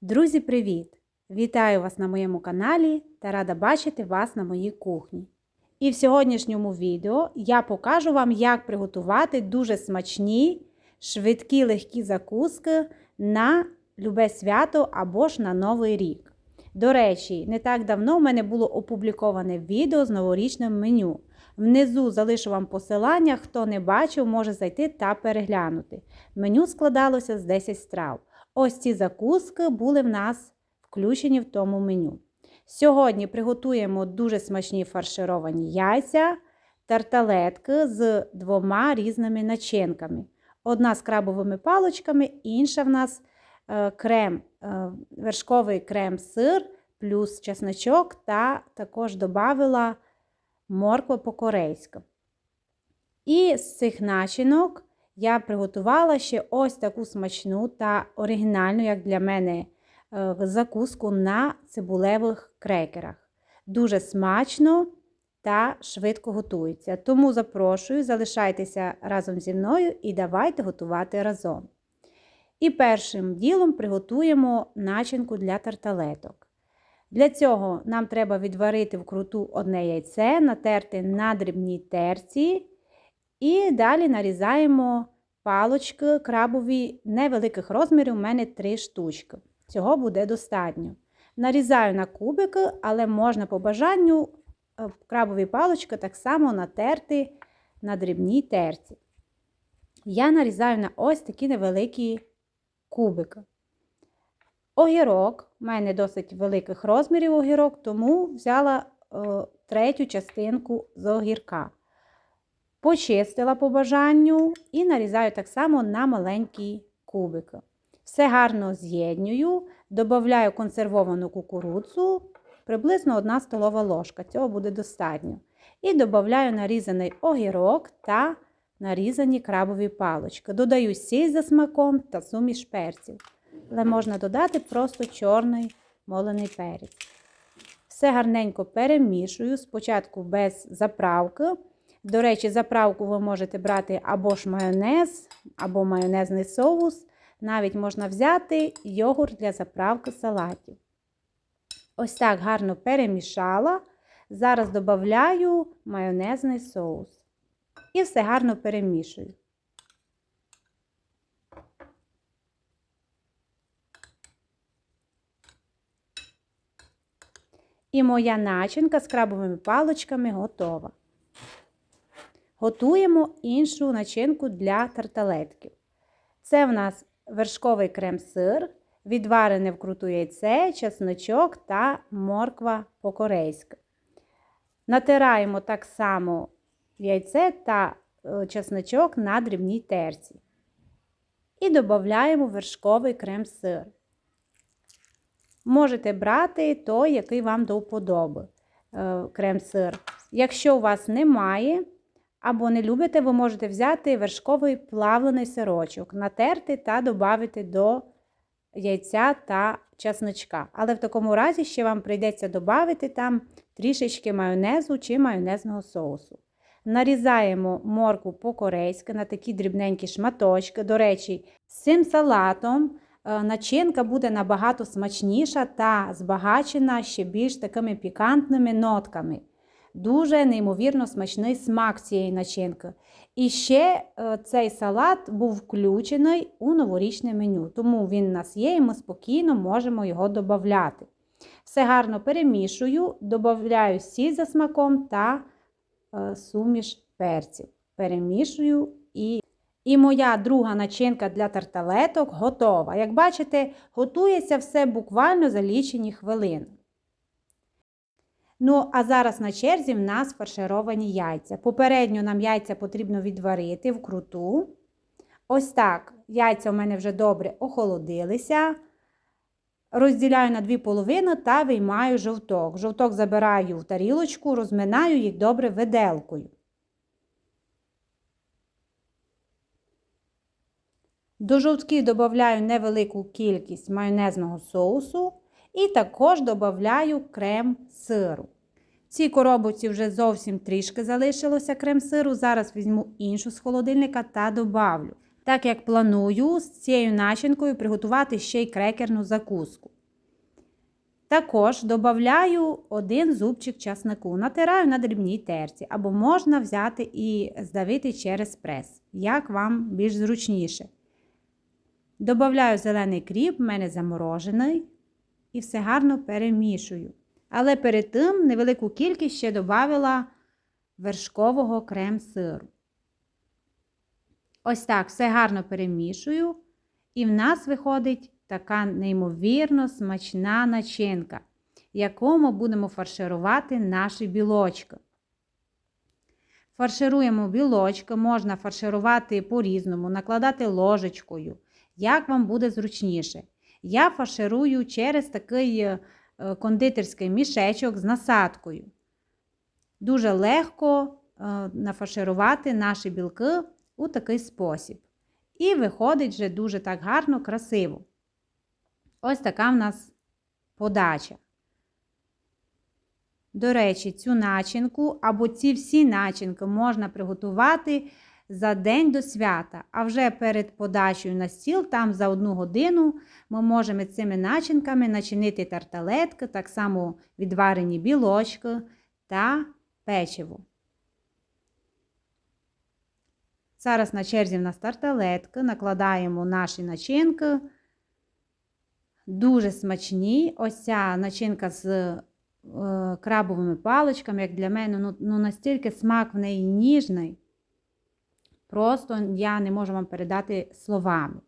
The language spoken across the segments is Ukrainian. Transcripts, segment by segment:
Друзі, привіт! Вітаю вас на моєму каналі та рада бачити вас на моїй кухні. І в сьогоднішньому відео я покажу вам, як приготувати дуже смачні, швидкі легкі закуски на любе свято або ж на Новий рік. До речі, не так давно в мене було опубліковане відео з новорічним меню. Внизу залишу вам посилання, хто не бачив, може зайти та переглянути. Меню складалося з 10 страв. Ось ці закуски були в нас включені в тому меню. Сьогодні приготуємо дуже смачні фаршировані яйця, тарталетки з двома різними начинками. Одна з крабовими паличками, інша в нас е, крем, е, вершковий крем-сир, плюс чесночок, та також додавила морква по-корейськи. І з цих начинок я приготувала ще ось таку смачну та оригінальну, як для мене, е, закуску на цибулевих крекерах. Дуже смачно та швидко готується. Тому запрошую, залишайтеся разом зі мною і давайте готувати разом. І першим ділом приготуємо начинку для тарталеток. Для цього нам треба відварити вкруту одне яйце, натерти на дрібній терці. І далі нарізаємо палочки крабові невеликих розмірів, у мене 3 штучки. Цього буде достатньо. Нарізаю на кубики, але можна по бажанню е, крабові палочки так само натерти на дрібній терці. Я нарізаю на ось такі невеликі кубики. Огірок, у мене досить великих розмірів огірок, тому взяла е, третю частинку з огірка. Почистила по бажанню і нарізаю так само на маленькі кубики. Все гарно з'єднюю, додаю консервовану кукурудзу, приблизно 1 столова ложка, цього буде достатньо. І додаю нарізаний огірок та нарізані крабові палочки. Додаю сіль за смаком та суміш перців. Але можна додати просто чорний молений перець. Все гарненько перемішую, спочатку без заправки. До речі, заправку ви можете брати або ж майонез, або майонезний соус. Навіть можна взяти йогурт для заправки салатів. Ось так гарно перемішала. Зараз додаю майонезний соус. І все гарно перемішую. І моя начинка з крабовими паличками готова. Готуємо іншу начинку для тарталетків. Це в нас вершковий крем-сир, відварене вкруту яйце, чесночок та морква по-корейськи. Натираємо так само яйце та чесночок на дрібній терці. І додаємо вершковий крем-сир. Можете брати той, який вам до вподоби крем-сир. Якщо у вас немає, або не любите, ви можете взяти вершковий плавлений сирочок, натерти та додати до яйця та чесночка. Але в такому разі ще вам прийдеться додати там трішечки майонезу чи майонезного соусу. Нарізаємо моркву по-корейськи на такі дрібненькі шматочки. До речі, з цим салатом начинка буде набагато смачніша та збагачена ще більш такими пікантними нотками. Дуже неймовірно смачний смак цієї начинки. І ще цей салат був включений у новорічне меню, тому він у нас є, і ми спокійно можемо його додати. Все гарно перемішую, додаю сіль за смаком та суміш перців. Перемішую і і моя друга начинка для тарталеток готова. Як бачите, готується все буквально за лічені хвилини. Ну, а зараз на черзі в нас фаршировані яйця. Попередньо нам яйця потрібно відварити вкруту. Ось так, яйця у мене вже добре охолодилися. Розділяю на дві половини та виймаю жовток. Жовток забираю в тарілочку, розминаю їх добре виделкою. До жовтків додаю невелику кількість майонезного соусу і також додаю крем сиру. В цій коробці вже зовсім трішки залишилося крем сиру. Зараз візьму іншу з холодильника та добавлю. так як планую з цією начинкою приготувати ще й крекерну закуску. Також додаю один зубчик часнику, натираю на дрібній терці, або можна взяти і здавити через прес, як вам більш зручніше. Добавляю зелений кріп, в мене заморожений, і все гарно перемішую. Але перед тим невелику кількість ще додала вершкового крем-сиру. Ось так все гарно перемішую, і в нас виходить така неймовірно смачна начинка, яку ми будемо фарширувати наші білочки. Фаршируємо білочки, можна фарширувати по-різному, накладати ложечкою, як вам буде зручніше. Я фарширую через такий е, кондитерський мішечок з насадкою. Дуже легко е, нафарширувати наші білки у такий спосіб. І виходить вже дуже так гарно, красиво. Ось така в нас подача. До речі, цю начинку або ці всі начинки можна приготувати за день до свята. А вже перед подачею на стіл, там за одну годину, ми можемо цими начинками начинити тарталетки, так само відварені білочки та печиво. Зараз на черзі в нас тарталетки, накладаємо наші начинки. Дуже смачні. Ось ця начинка з е, крабовими паличками, як для мене, ну, ну настільки смак в неї ніжний. Просто я не можу вам передати словами.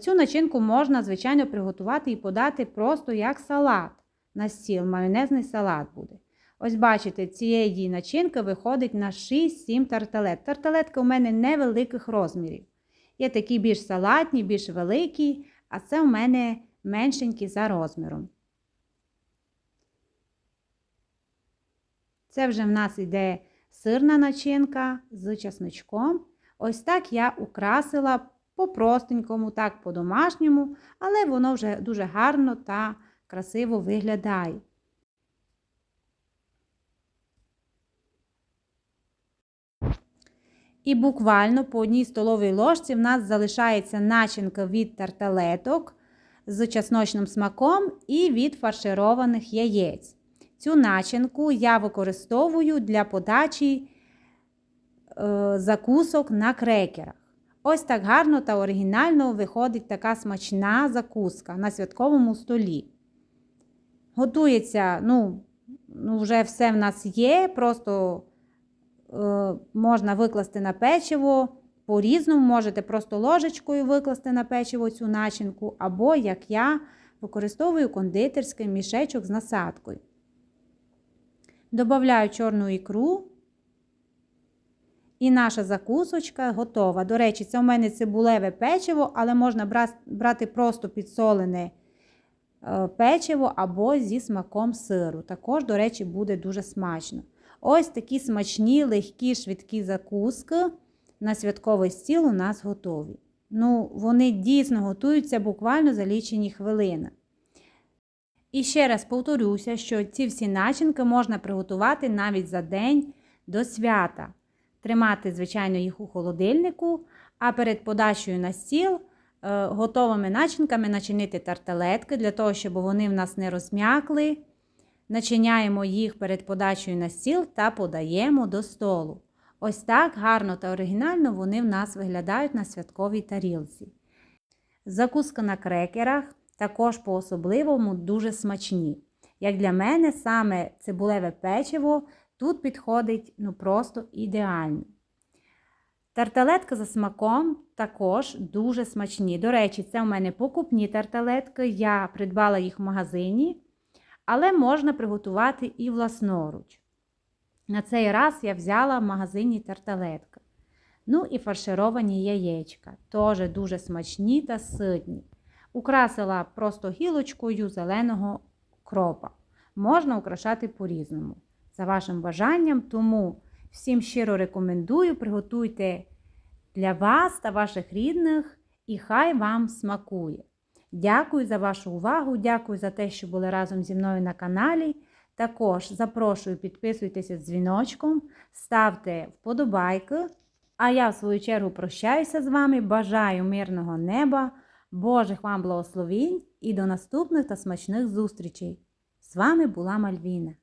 Цю начинку можна, звичайно, приготувати і подати просто як салат на стіл. Майонезний салат буде. Ось, бачите, цієї начинки виходить на 6-7 тарталет. Тарталетки у мене невеликих розмірів. Є такі більш салатні, більш великі, а це у мене меншенькі за розміром. Це вже в нас йде сирна начинка з часничком. Ось так я украсила по-простенькому, так по-домашньому, але воно вже дуже гарно та красиво виглядає. І буквально по одній столовій ложці в нас залишається начинка від тарталеток з чесночним смаком і від фаршированих яєць. Цю начинку я використовую для подачі е, закусок на крекерах. Ось так гарно та оригінально виходить така смачна закуска на святковому столі. Готується, ну, ну вже все в нас є, просто е, можна викласти на печиво. По-різному можете просто ложечкою викласти на печиво цю начинку, або, як я, використовую кондитерський мішечок з насадкою. Добавляю чорну ікру. І наша закусочка готова. До речі, це у мене цибулеве печиво, але можна брати просто підсолене е, печиво або зі смаком сиру. Також, до речі, буде дуже смачно. Ось такі смачні, легкі, швидкі закуски на святковий стіл у нас готові. Ну, вони дійсно готуються буквально за лічені хвилини. І ще раз повторюся, що ці всі начинки можна приготувати навіть за день до свята. Тримати, звичайно, їх у холодильнику, а перед подачею на стіл е, готовими начинками начинити тарталетки, для того, щоб вони в нас не розм'якли. Начиняємо їх перед подачею на стіл та подаємо до столу. Ось так гарно та оригінально вони в нас виглядають на святковій тарілці. Закуска на крекерах також по-особливому дуже смачні. Як для мене, саме цибулеве печиво тут підходить ну просто ідеально. Тарталетки за смаком також дуже смачні. До речі, це у мене покупні тарталетки, я придбала їх в магазині, але можна приготувати і власноруч. На цей раз я взяла в магазині тарталетка. Ну і фаршировані яєчка. Теж дуже смачні та ситні. Украсила просто гілочкою зеленого кропа. Можна украшати по-різному. За вашим бажанням, тому всім щиро рекомендую, приготуйте для вас та ваших рідних, і хай вам смакує. Дякую за вашу увагу, дякую за те, що були разом зі мною на каналі. Також запрошую, підписуйтеся дзвіночком, ставте вподобайки. А я, в свою чергу, прощаюся з вами, бажаю мирного неба, Божих вам благословінь і до наступних та смачних зустрічей. З вами була Мальвіна.